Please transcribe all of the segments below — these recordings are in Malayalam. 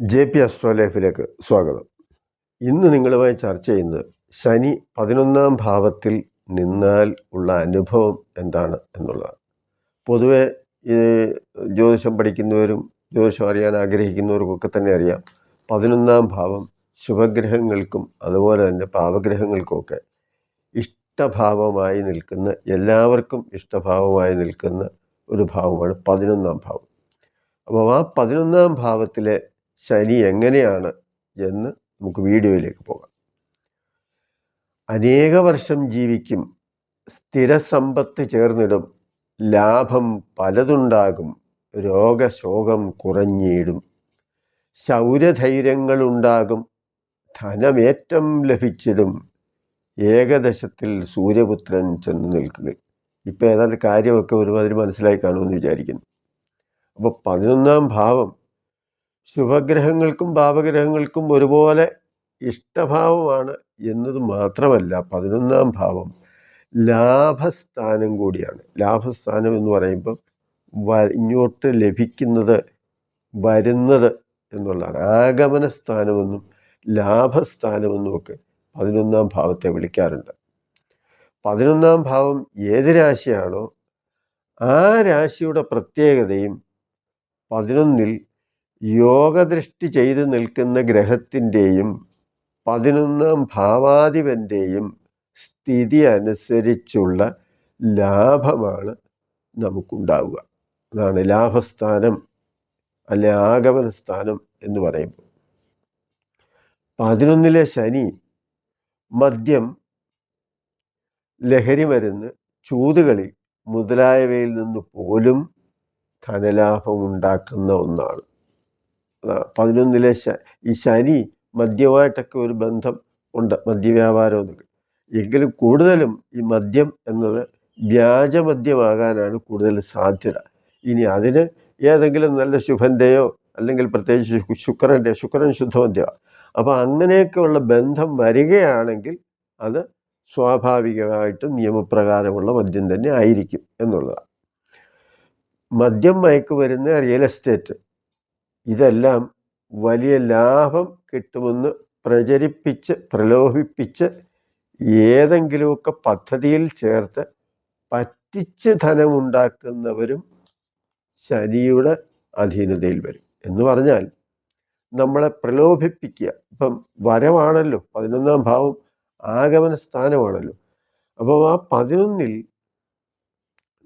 ജെ പി അസ്ട്രോ ലൈഫിലേക്ക് സ്വാഗതം. ഇന്ന് നിങ്ങളുമായി ചർച്ച ചെയ്യുന്നത് ശനി പതിനൊന്നാം ഭാവത്തിൽ നിന്നാൽ ഉള്ള അനുഭവം എന്താണ് എന്നുള്ളതാണ്. പൊതുവേ ജ്യോതിഷം പഠിക്കുന്നവരും ജ്യോതിഷം അറിയാൻ ആഗ്രഹിക്കുന്നവർക്കൊക്കെ തന്നെ അറിയാം പതിനൊന്നാം ഭാവം ശുഭഗ്രഹങ്ങൾക്കും അതുപോലെ തന്നെ പാപഗ്രഹങ്ങൾക്കുമൊക്കെ ഇഷ്ടഭാവമായി നിൽക്കുന്ന എല്ലാവർക്കും ഇഷ്ടഭാവമായി നിൽക്കുന്ന ഒരു ഭാവമാണ് പതിനൊന്നാം ഭാവം. അപ്പോൾ ആ പതിനൊന്നാം ഭാവത്തിലെ ശനി എങ്ങനെയാണ് എന്ന് നമുക്ക് വീഡിയോയിലേക്ക് പോകാം. അനേക വർഷം ജീവിക്കും സ്ഥിരസമ്പത്ത് ചേർന്നിടും ലാഭം പലതുണ്ടാകും രോഗശോകം കുറഞ്ഞിടും ശൗര്യധൈര്യങ്ങളുണ്ടാകും ധനമേറ്റം ലഭിച്ചിടും. ഏകദശത്തിൽ സൂര്യപുത്രൻ ചെന്ന് നിൽക്കുക ഇപ്പോൾ ഏതാണ്ട് കാര്യമൊക്കെ ഒരുമാതിരി മനസ്സിലായി കാണുമെന്ന് വിചാരിക്കുന്നു. അപ്പോൾ പതിനൊന്നാം ഭാവം ശുഭഗ്രഹങ്ങൾക്കും പാപഗ്രഹങ്ങൾക്കും ഒരുപോലെ ഇഷ്ടഭാവമാണ് എന്നത് മാത്രമല്ല പതിനൊന്നാം ഭാവം. ലാഭസ്ഥാനം കൂടിയാണ്. ലാഭസ്ഥാനം എന്ന് പറയുമ്പം വ ഇങ്ങോട്ട് ലഭിക്കുന്നത് വരുന്നത് എന്നുള്ളതാണ്. ആഗമന സ്ഥാനമെന്നും ലാഭസ്ഥാനമെന്നും ഒക്കെ പതിനൊന്നാം ഭാവത്തെ വിളിക്കാറുണ്ട്. പതിനൊന്നാം ഭാവം ഏത് രാശിയാണോ ആ രാശിയുടെ പ്രത്യേകതയും പതിനൊന്നിൽ യോഗദൃഷ്ടി ചെയ്തു നിൽക്കുന്ന ഗ്രഹത്തിന്റെയും പതിനൊന്നാം ഭാവാധിപന്റെയും സ്ഥിതി അനുസരിച്ചുള്ള ലാഭമാണ് നമുക്കുണ്ടാവുക. അതാണ് ലാഭസ്ഥാനം അല്ലെ ആഗമനസ്ഥാനം എന്ന് പറയുമ്പോൾ. പതിനൊന്നിലെ ശനി മദ്യം ലഹരി മരുന്ന് ചൂതുകളി മുതലായവയിൽ നിന്ന് പോലും ധനലാഭം ഉണ്ടാക്കുന്ന ഒന്നാണ്. പതിനൊന്നിലെ ഈ ശനി മദ്യമായിട്ടൊക്കെ ഒരു ബന്ധം ഉണ്ട് മദ്യവ്യാപാരം എന്നൊക്കെ. എങ്കിലും കൂടുതലും ഈ മദ്യം എന്നത് വ്യാജമദ്യമാകാനാണ് കൂടുതൽ സാധ്യത. ഇനി അതിന് ഏതെങ്കിലും നല്ല ശുഭന്റെയോ അല്ലെങ്കിൽ പ്രത്യേകിച്ച് ശുക്രന്റെ ശുക്രൻ ശുദ്ധമദ്യമാണ് അപ്പോൾ അങ്ങനെയൊക്കെയുള്ള ബന്ധം വരികയാണെങ്കിൽ അത് സ്വാഭാവികമായിട്ടും നിയമപ്രകാരമുള്ള മദ്യം തന്നെ ആയിരിക്കും എന്നുള്ളതാണ്. മദ്യം മയക്കുമരുന്ന് റിയൽ എസ്റ്റേറ്റ് ഇതെല്ലാം വലിയ ലാഭം കിട്ടുമെന്ന് പ്രചരിപ്പിച്ച് പ്രലോഭിപ്പിച്ച് ഏതെങ്കിലുമൊക്കെ പദ്ധതിയിൽ ചേർത്ത് പറ്റിച്ച് ധനമുണ്ടാക്കുന്നവരും ശനിയുടെ അധീനതയിൽ വരും. എന്ന് പറഞ്ഞാൽ നമ്മളെ പ്രലോഭിപ്പിക്കുക. ഇപ്പം വരവാണല്ലോ പതിനൊന്നാം ഭാവം ആഗമന സ്ഥാനമാണല്ലോ അപ്പോൾ ആ പതിനൊന്നിൽ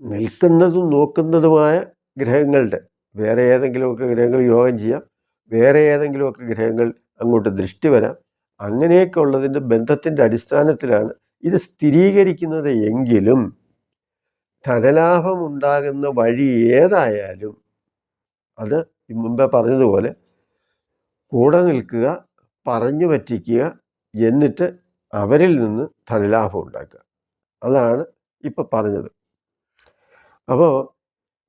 നിൽക്കുന്നതും നോക്കുന്നതുമായ ഗ്രഹങ്ങളുടെ വേറെ ഏതെങ്കിലുമൊക്കെ ഗ്രഹങ്ങൾ യോഗം ചെയ്യാം. വേറെ ഏതെങ്കിലുമൊക്കെ ഗ്രഹങ്ങൾ അങ്ങോട്ട് ദൃഷ്ടി വരാം. അങ്ങനെയൊക്കെ ഉള്ളതിന്റെ ബന്ധത്തിന്റെ അടിസ്ഥാനത്തിലാണ് ഇത് സ്ഥിരീകരിക്കുന്നത് എങ്കിലും ധനലാഭം ഉണ്ടാകുന്ന വഴി ഏതായാലും അത് മുമ്പേ പറഞ്ഞതുപോലെ കൂടെ നിൽക്കുക പറഞ്ഞു പറ്റിക്കുക എന്നിട്ട് അവരിൽ നിന്ന് ധനലാഭം ഉണ്ടാക്കുക. അതാണ് ഇപ്പം പറഞ്ഞത്. അപ്പോൾ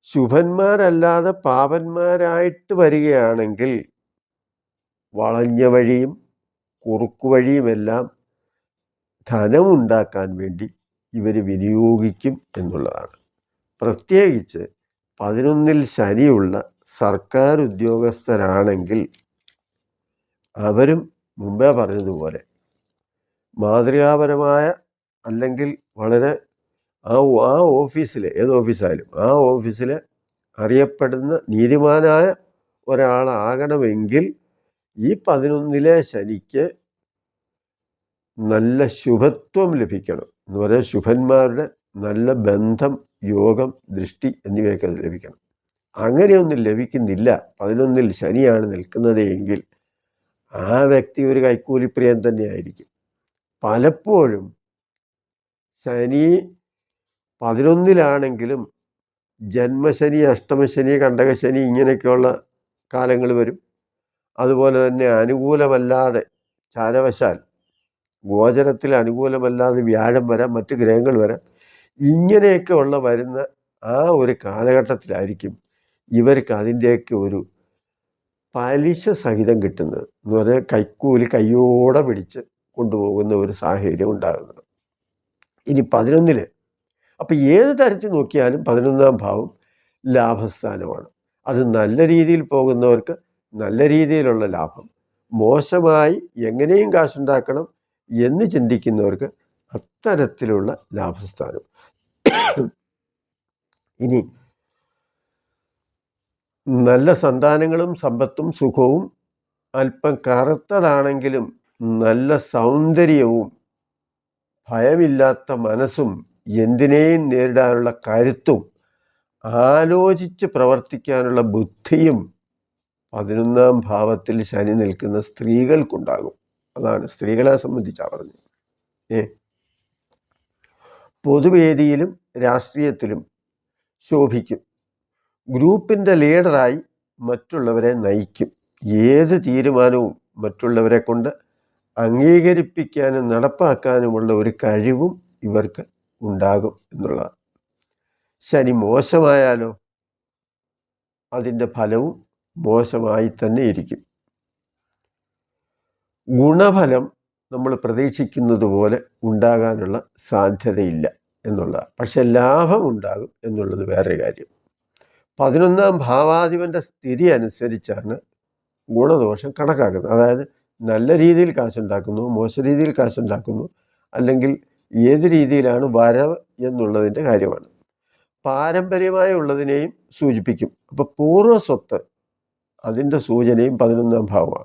ശുഭന്മാരല്ലാതെ പാപന്മാരായിട്ട് വരികയാണെങ്കിൽ വളഞ്ഞ വഴിയും കുറുക്കു വഴിയുമെല്ലാം ധനമുണ്ടാക്കാൻ വേണ്ടി ഇവർ വിനിയോഗിക്കും എന്നുള്ളതാണ്. പ്രത്യേകിച്ച് പതിനൊന്നിൽ ശനിയുള്ള സർക്കാർ ഉദ്യോഗസ്ഥരാണെങ്കിൽ അവരും മുമ്പേ പറഞ്ഞതുപോലെ മാതൃകാപരമായ അല്ലെങ്കിൽ വളരെ ആ ആ ഓഫീസിൽ ഏത് ഓഫീസായാലും ആ ഓഫീസിൽ അറിയപ്പെടുന്ന നീതിമാനായ ഒരാളാകണമെങ്കിൽ ഈ പതിനൊന്നിലെ ശനിക്ക് നല്ല ശുഭത്വം ലഭിക്കണം. എന്ന് പറയാൻ ശുഭന്മാരുടെ നല്ല ബന്ധം യോഗം ദൃഷ്ടി എന്നിവയൊക്കെ ലഭിക്കണം. അങ്ങനെയൊന്നും ലഭിക്കുന്നില്ല. പതിനൊന്നിൽ ശനിയാണ് നിൽക്കുന്നത് എങ്കിൽ ആ വ്യക്തി ഒരു കൈക്കൂലിപ്രിയൻ തന്നെയായിരിക്കും. പലപ്പോഴും ശനി പതിനൊന്നിലാണെങ്കിലും ജന്മശനി അഷ്ടമശനി കണ്ടകശനി ഇങ്ങനെയൊക്കെയുള്ള കാലങ്ങൾ വരും. അതുപോലെ തന്നെ അനുകൂലമല്ലാതെ ചാരവശാൽ ഗോചരത്തിൽ അനുകൂലമല്ലാതെ വ്യാഴം വരാം മറ്റ് ഗ്രഹങ്ങൾ വരാം ഇങ്ങനെയൊക്കെ ഉള്ള വരുന്ന ആ ഒരു കാലഘട്ടത്തിലായിരിക്കും ഇവർക്ക് അതിന്റെയൊക്കെ ഒരു പലിശ സഹിതം കിട്ടുന്നത്. എന്ന് പറഞ്ഞാൽ കൈക്കൂലി കയ്യോടെ പിടിച്ച് കൊണ്ടുപോകുന്ന ഒരു സാഹചര്യം ഉണ്ടാകുന്നത്. ഇനി പതിനൊന്നിൽ അപ്പം ഏത് തരത്തിൽ നോക്കിയാലും പതിനൊന്നാം ഭാവം ലാഭസ്ഥാനമാണ്. അത് നല്ല രീതിയിൽ പോകുന്നവർക്ക് നല്ല രീതിയിലുള്ള ലാഭം മോശമായി എങ്ങനെയും കാശുണ്ടാക്കണം എന്ന് ചിന്തിക്കുന്നവർക്ക് അത്തരത്തിലുള്ള ലാഭസ്ഥാനം. ഇനി നല്ല സന്താനങ്ങളും സമ്പത്തും സുഖവും അല്പം കറുത്തതാണെങ്കിലും നല്ല സൗന്ദര്യവും ഭയമില്ലാത്ത മനസ്സും എന്തിനേയും നേരിടാനുള്ള കരുത്തും ആലോചിച്ച് പ്രവർത്തിക്കാനുള്ള ബുദ്ധിയും പതിനൊന്നാം ഭാവത്തിൽ ശനി നിൽക്കുന്ന സ്ത്രീകൾക്കുണ്ടാകും. അതാണ് സ്ത്രീകളെ സംബന്ധിച്ചാണ് പറഞ്ഞത്. ഏ? പൊതുവേദിയിലും രാഷ്ട്രീയത്തിലും ശോഭിക്കും. ഗ്രൂപ്പിന്റെ ലീഡറായി മറ്റുള്ളവരെ നയിക്കും. ഏത് തീരുമാനവും മറ്റുള്ളവരെ കൊണ്ട് അംഗീകരിപ്പിക്കാനും നടപ്പാക്കാനുമുള്ള ഒരു കഴിവും ഇവർക്ക് ഉണ്ടാകും എന്നുള്ളതാണ്. ശനി മോശമായാലോ? അതിന്റെ ഫലവും മോശമായി തന്നെ ഇരിക്കും. ഗുണഫലം നമ്മൾ പ്രതീക്ഷിക്കുന്നത് പോലെ ഉണ്ടാകാനുള്ള സാധ്യതയില്ല എന്നുള്ളതാണ്. പക്ഷെ ലാഭം ഉണ്ടാകും എന്നുള്ളത് വേറെ കാര്യം. പതിനൊന്നാം ഭാവാധിപന്റെ സ്ഥിതി അനുസരിച്ചാണ് ഗുണദോഷം കണക്കാക്കുന്നത്. അതായത് നല്ല രീതിയിൽ കാശുണ്ടാക്കുന്നു മോശ രീതിയിൽ കാശുണ്ടാക്കുന്നു അല്ലെങ്കിൽ ഏത് രീതിയിലാണ് വരവ് എന്നുള്ളതിന്റെ കാര്യമാണ്. പാരമ്പര്യമായ ഉള്ളതിനെയും സൂചിപ്പിക്കും. അപ്പോൾ പൂർവ സ്വത്ത് അതിന്റെ സൂചനയും പതിനൊന്നാം ഭാവമാണ്.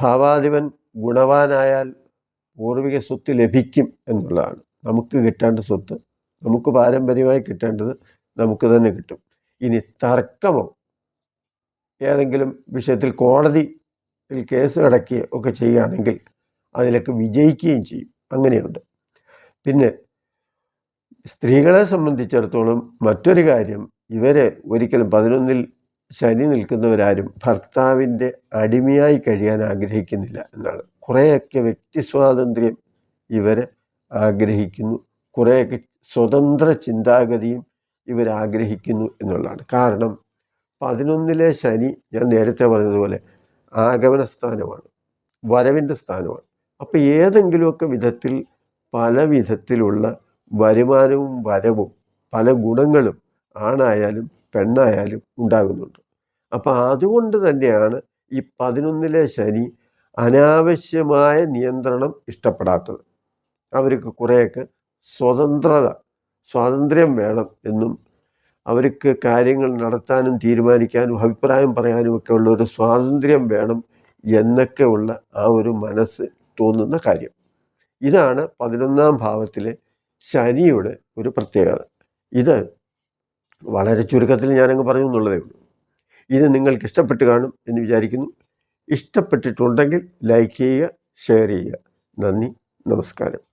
ഭാവാധിപൻ ഗുണവാനായാൽ പൂർവിക സ്വത്ത് ലഭിക്കും എന്നുള്ളതാണ്. നമുക്ക് കിട്ടേണ്ട സ്വത്ത് നമുക്ക് പാരമ്പര്യമായി കിട്ടേണ്ടത് നമുക്ക് തന്നെ കിട്ടും. ഇനി തർക്കമോ? ഏതെങ്കിലും വിഷയത്തിൽ കോടതിയിൽ കേസ് അടക്കുകയോ ഒക്കെ ചെയ്യുകയാണെങ്കിൽ അതിലൊക്കെ വിജയിക്കുകയും ചെയ്യും. അങ്ങനെയുണ്ട്. പിന്നെ സ്ത്രീകളെ സംബന്ധിച്ചിടത്തോളം മറ്റൊരു കാര്യം ഇവരെ ഒരിക്കലും പതിനൊന്നിൽ ശനി നിൽക്കുന്നവരാരും ഭർത്താവിന്റെ അടിമയായി കഴിയാൻ ആഗ്രഹിക്കുന്നില്ല എന്നാണ്. കുറേയൊക്കെ വ്യക്തി സ്വാതന്ത്ര്യം ഇവരെ ആഗ്രഹിക്കുന്നു. കുറേയൊക്കെ സ്വതന്ത്ര ചിന്താഗതിയും ഇവരാഗ്രഹിക്കുന്നു എന്നുള്ളതാണ്. കാരണം പതിനൊന്നിലെ ശനി ഞാൻ നേരത്തെ പറഞ്ഞതുപോലെ ആഗമന സ്ഥാനമാണ് വരവിന്റെ സ്ഥാനമാണ്. അപ്പോൾ ഏതെങ്കിലുമൊക്കെ വിധത്തിൽ പല വിധത്തിലുള്ള വരുമാനവും വരവും പല ഗുണങ്ങളും ആണായാലും പെണ്ണായാലും ഉണ്ടാകുന്നുണ്ട്. അപ്പം അതുകൊണ്ട് തന്നെയാണ് ഈ പതിനൊന്നിലെ ശനി അനാവശ്യമായ നിയന്ത്രണം ഇഷ്ടപ്പെടാത്തത്. അവർക്ക് കുറേയൊക്കെ സ്വതന്ത്രത സ്വാതന്ത്ര്യം വേണം എന്നും അവർക്ക് കാര്യങ്ങൾ നടത്താനും തീരുമാനിക്കാനും അഭിപ്രായം പറയാനും ഒക്കെ ഉള്ള ഒരു സ്വാതന്ത്ര്യം വേണം എന്നൊക്കെ ഉള്ള ആ ഒരു മനസ്സ് തോന്നുന്ന കാര്യം. ഇതാണ് പതിനൊന്നാം ഭാവത്തിലെ ശനിയുടെ ഒരു പ്രത്യേകത. ഇത് വളരെ ചുരുക്കത്തിൽ ഞാനങ്ങ് പറഞ്ഞു എന്നുള്ളതേ ഉള്ളൂ. ഇത് നിങ്ങൾക്ക് ഇഷ്ടപ്പെട്ട് കാണും എന്ന് വിചാരിക്കുന്നു. ഇഷ്ടപ്പെട്ടിട്ടുണ്ടെങ്കിൽ ലൈക്ക് ചെയ്യുക ഷെയർ ചെയ്യുക. നന്ദി നമസ്കാരം.